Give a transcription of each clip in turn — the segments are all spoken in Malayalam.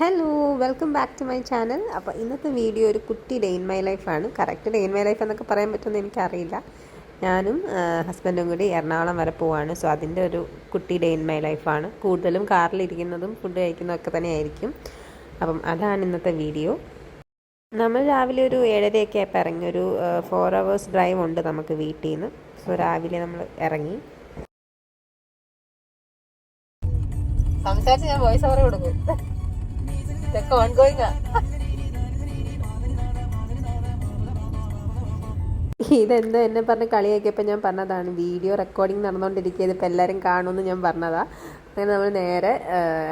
Hello welcome back to my channel അപ്പോൾ ഇന്നത്തെ വീഡിയോ ഒരു കുട്ടി ഡേ ഇൻ മൈ ലൈഫാണ് correct day in my life എന്നൊക്കെ പറയാൻ പറ്റുമെന്ന് എനിക്കറിയില്ല. ഞാനും ഹസ്ബൻഡും കൂടി എറണാകുളം വരെ പോവാണ്. സോ അതിന്റെ ഒരു കുട്ടി ഡേ ഇൻ മൈ ലൈഫാണ് കൂടുതലും കാറിലിരിക്കുന്നതും ഫുഡ് കഴിക്കുന്നതൊക്കെ തന്നെ ആയിരിക്കും അപ്പം അതാണ് ഇന്നത്തെ വീഡിയോ നമ്മൾ രാവിലെ ഒരു ഏഴരയൊക്കെ ആയപ്പോൾ ഇറങ്ങി. ഒരു ഫോർ അവേഴ്സ് ഡ്രൈവ് ഉണ്ട് നമുക്ക് വീട്ടിൽ നിന്ന് സോ രാവിലെ നമ്മൾ ഇറങ്ങി. സംസാരിച്ച് ഞാൻ വോയിസ് ഓവർ കൊടുക്കും. ഇതൊക്കെ ഓൺഗോയിങ് ഇതെന്തോ എന്നെ പറഞ്ഞ് കളിയാക്കിയപ്പോൾ ഞാൻ പറഞ്ഞതാണ് വീഡിയോ റെക്കോർഡിംഗ് നടന്നുകൊണ്ടിരിക്കുക ഇപ്പം എല്ലാവരും കാണുമെന്ന് ഞാൻ പറഞ്ഞതാണ് അങ്ങനെ നമ്മൾ നേരെ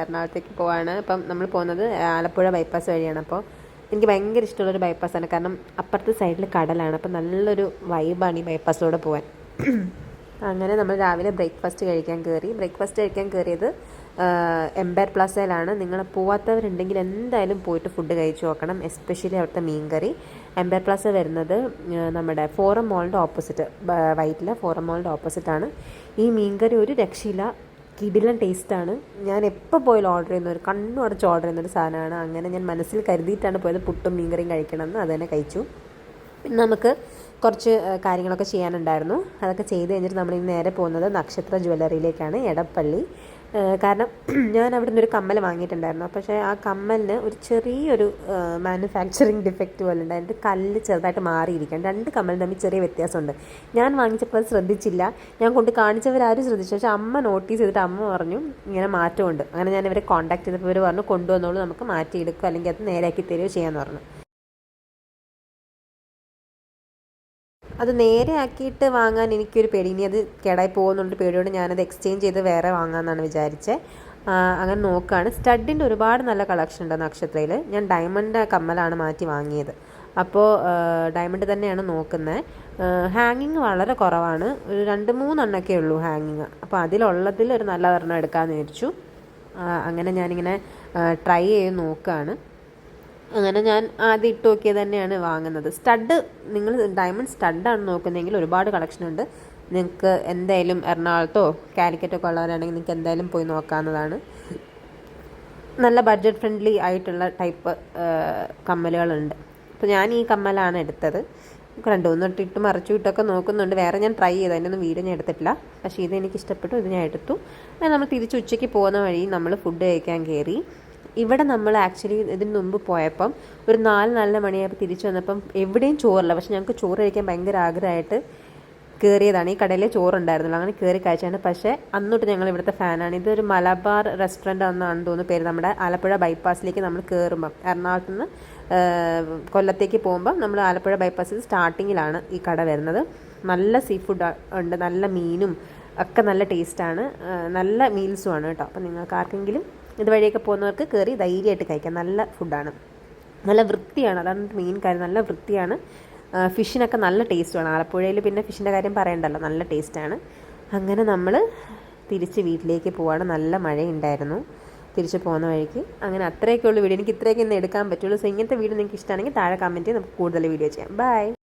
എറണാകുളത്തേക്ക് പോവാണ്. അപ്പം നമ്മൾ പോകുന്നത് ആലപ്പുഴ ബൈപ്പാസ് വഴിയാണ്. അപ്പോൾ എനിക്ക് ഭയങ്കര ഇഷ്ടമുള്ളൊരു ബൈപ്പാസ്സാണ് കാരണം അപ്പുറത്തെ സൈഡിൽ കടലാണ്. അപ്പം നല്ലൊരു വൈബാണ് ഈ ബൈപ്പാസിലൂടെ പോകാൻ അങ്ങനെ നമ്മൾ രാവിലെ ബ്രേക്ക്ഫാസ്റ്റ് കഴിക്കാൻ കയറി ബ്രേക്ക്ഫാസ്റ്റ് കഴിക്കാൻ കയറിയത് എംപയർ പ്ലാസയിലാണ് നിങ്ങൾ പോവാത്തവരുണ്ടെങ്കിൽ എന്തായാലും പോയിട്ട് ഫുഡ് കഴിച്ചു നോക്കണം എസ്പെഷ്യലി അവിടുത്തെ മീൻകറി. എംപയർ പ്ലാസ വരുന്നത് നമ്മുടെ ഫോറം മോളിന്റെ ഓപ്പോസിറ്റ് വൈറ്റിലെ ഫോറം മോളിന്റെ ഓപ്പോസിറ്റാണ് ഈ മീൻകറി ഒരു രക്ഷയില്ല കിടിലൻ ടേസ്റ്റാണ് ഞാൻ എപ്പോൾ പോയാലും ഓർഡർ ചെയ്യുന്ന ഒരു കണ്ണു അടച്ച് ഓർഡർ ചെയ്യുന്ന ഒരു സാധനമാണ്. അങ്ങനെ ഞാൻ മനസ്സിൽ കരുതിയിട്ടാണ് പോയത് പുട്ടും മീൻകറിയും കഴിക്കണമെന്ന്. അത് തന്നെ കഴിച്ചു. പിന്നെ നമുക്ക് കുറച്ച് കാര്യങ്ങളൊക്കെ ചെയ്യാനുണ്ടായിരുന്നു. അതൊക്കെ ചെയ്ത് കഴിഞ്ഞിട്ട് നമ്മൾ ഇന്ന് നേരെ പോകുന്നത് നക്ഷത്ര ജ്വല്ലറിയിലേക്കാണ് എടപ്പള്ളി. കാരണം ഞാൻ അവിടെ നിന്നൊരു കമ്മൽ വാങ്ങിയിട്ടുണ്ടായിരുന്നു. പക്ഷേ ആ കമ്മലിന് ഒരു ചെറിയൊരു മാനുഫാക്ചറിങ് ഡിഫക്റ്റ് പോലെ ഉണ്ടായിരുന്നു കല്ല് ചെറുതായിട്ട് മാറിയിരിക്കാം രണ്ട് കമ്മലും തമ്മിൽ ചെറിയ വ്യത്യാസമുണ്ട്. ഞാൻ വാങ്ങിച്ചപ്പോൾ അത് ശ്രദ്ധിച്ചില്ല. ഞാൻ കൊണ്ട് കാണിച്ചവരാരും ശ്രദ്ധിച്ചു പക്ഷേ അമ്മ നോട്ടീസ് ചെയ്തിട്ട് അമ്മ പറഞ്ഞു ഇങ്ങനെ മാറ്റമുണ്ട്. അങ്ങനെ ഞാൻ ഇവരെ കോൺടാക്ട് ചെയ്തപ്പോൾ ഇവർ പറഞ്ഞു കൊണ്ടുവന്നോളൂ നമുക്ക് മാറ്റിയെടുക്കുക അല്ലെങ്കിൽ അത് നേരെയാക്കി തരുകയോ ചെയ്യാമെന്ന് പറഞ്ഞു. അത് നേരെ ആക്കിയിട്ട് വാങ്ങാൻ എനിക്കൊരു പേടി. ഇനി അത് കേടായി പോകുന്നുണ്ട് പേടിയോട് ഞാനത് എക്സ്ചേഞ്ച് ചെയ്ത് വേറെ വാങ്ങാമെന്നാണ് വിചാരിച്ചത് അങ്ങനെ നോക്കുകയാണ് സ്റ്റഡിന്റെ ഒരുപാട് നല്ല കളക്ഷൻ ഉണ്ട് നക്ഷത്രയിൽ ഞാൻ ഡയമണ്ട് കമ്മലാണ് മാറ്റി വാങ്ങിയത്. അപ്പോൾ ഡയമണ്ട് തന്നെയാണ് നോക്കുന്നത് ഹാങ്ങിങ് വളരെ കുറവാണ്. ഒരു രണ്ട് മൂന്നെണ്ണൊക്കെ ഉള്ളൂ ഹാങ്ങിങ് അപ്പോൾ അതിലുള്ളതിൽ ഒരു നല്ല ഒരെണ്ണം എടുക്കാമെന്ന് വിചാരിച്ചു. അങ്ങനെ ഞാനിങ്ങനെ ട്രൈ ചെയ്ത് നോക്കുകയാണ് അങ്ങനെ ഞാൻ ആദ്യം ഇട്ട് നോക്കിയത് തന്നെയാണ് വാങ്ങുന്നത്. സ്റ്റഡ് നിങ്ങൾ ഡയമണ്ട് സ്റ്റഡാണ് നോക്കുന്നതെങ്കിൽ ഒരുപാട് കളക്ഷൻ ഉണ്ട്. നിങ്ങൾക്ക് എന്തായാലും എറണാകുളത്തോ കാലിക്കറ്റോ ഒക്കെ ഉള്ളവരാണെങ്കിൽ നിങ്ങൾക്ക് എന്തായാലും പോയി നോക്കാവുന്നതാണ്. നല്ല ബഡ്ജറ്റ് ഫ്രണ്ട്ലി ആയിട്ടുള്ള ടൈപ്പ് കമ്മലുകളുണ്ട്. അപ്പോൾ ഞാൻ ഈ കമ്മലാണ് എടുത്തത്. രണ്ട് മൂന്ന് ഇട്ട് മറിച്ചു ഇട്ടൊക്കെ നോക്കുന്നുണ്ട്. വേറെ ഞാൻ ട്രൈ ചെയ്തു. അതിന്റെ ഒന്നും വീഡിയോ ഞാൻ എടുത്തിട്ടില്ല. പക്ഷേ ഇത് എനിക്ക് ഇഷ്ടപ്പെട്ടു. ഇത് ഞാൻ എടുത്തു. നമ്മൾ തിരിച്ച് ഉച്ചയ്ക്ക് പോകുന്ന വഴി നമ്മൾ ഫുഡ് കഴിക്കാൻ കയറി. ഇവിടെ നമ്മൾ ആക്ച്വലി ഇതിന് മുമ്പ് പോയപ്പം ഒരു നാല് നാലര മണിയായപ്പോൾ തിരിച്ചു വന്നപ്പം എവിടെയും ചോറില്ല. പക്ഷെ ഞങ്ങൾക്ക് ചോറ് കഴിക്കാൻ ഭയങ്കര ആഗ്രഹമായിട്ട് കയറിയതാണ് ഈ കടയിലെ ചോറുണ്ടായിരുന്നല്ലോ. അങ്ങനെ കയറി കഴിച്ചാണ് പക്ഷേ അന്നോട്ട് ഞങ്ങൾ ഇവിടുത്തെ ഫാനാണ്. ഇതൊരു മലബാർ റെസ്റ്റോറന്റ് എന്നാണ് തോന്നുന്നു പേര്. നമ്മുടെ ആലപ്പുഴ ബൈപ്പാസിലേക്ക് നമ്മൾ കയറുമ്പം എറണാകുളത്ത് നിന്ന് കൊല്ലത്തേക്ക് പോകുമ്പം നമ്മൾ ആലപ്പുഴ ബൈപ്പാസിൽ സ്റ്റാർട്ടിങ്ങിലാണ് ഈ കട വരുന്നത്. നല്ല സീ ഫുഡ് ഉണ്ട്. നല്ല മീനും ഒക്കെ നല്ല ടേസ്റ്റാണ് നല്ല മീൽസുമാണ് കേട്ടോ. അപ്പം നിങ്ങൾക്ക് ആർക്കെങ്കിലും ഇതുവഴിയൊക്കെ പോകുന്നവർക്ക് കയറി ധൈര്യമായിട്ട് കഴിക്കാം. നല്ല ഫുഡാണ് നല്ല വൃത്തിയാണ്. അതാണ് മെയിൻ കാര്യം. നല്ല വൃത്തിയാണ്. ഫിഷിനൊക്കെ നല്ല ടേസ്റ്റുമാണ് ആലപ്പുഴയിൽ പിന്നെ ഫിഷിന്റെ കാര്യം പറയണ്ടല്ലോ. നല്ല ടേസ്റ്റാണ് അങ്ങനെ നമ്മൾ തിരിച്ച് വീട്ടിലേക്ക് പോവാണ്. നല്ല മഴയുണ്ടായിരുന്നു. തിരിച്ച് പോകുന്ന വഴിക്ക്. അങ്ങനെ അത്രയൊക്കെ ഉള്ളൂ വീഡിയോ. എനിക്ക് ഇത്രയൊക്കെ ഇന്ന് എടുക്കാൻ പറ്റുള്ളൂ. സോ ഇങ്ങനത്തെ വീഡിയോ നിങ്ങൾക്ക് ഇഷ്ടമാണെങ്കിൽ താഴെ കമന്റ് ചെയ്ത് നമുക്ക് കൂടുതൽ വീഡിയോ ചെയ്യാം. ബൈ